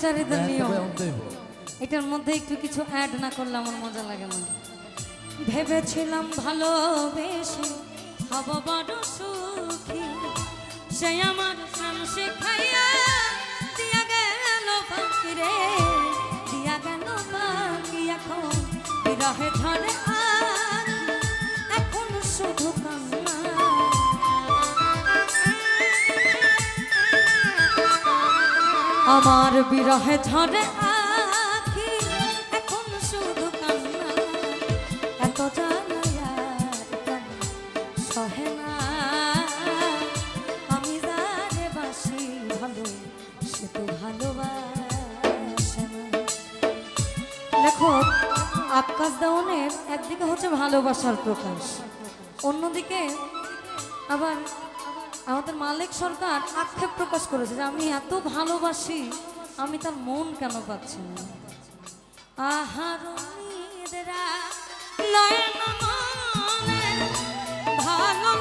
চিরাচারিতার নিয়ম উঠতে হইব। এটার মধ্যে একটু কিছু অ্যাড না করলে আমার মজা লাগে না। ভেবেছিলাম ভালোবেসে হব বড় সুখী। সে আমার প্রাণ শিখাইয়া দিয়া গেল বাকি রে দিয়া গেল বাকি এখন বিরহে ধরে। আমার বিরহে ঝরে আখি, এখন শুধু কান্না। এত প্রাণ সহে না? আমি যারে বাসি ভালো, সে তো ভালোবাসে না। লেখক দাওনের একদিকে হচ্ছে ভালোবাসার প্রকাশ, অন্যদিকে আবার আমাদের মালিক সরকার আক্ষেপ প্রকাশ করেছে যে আমি এত ভালোবাসি, আমি তার মন কেন পাচ্ছি না? ভালো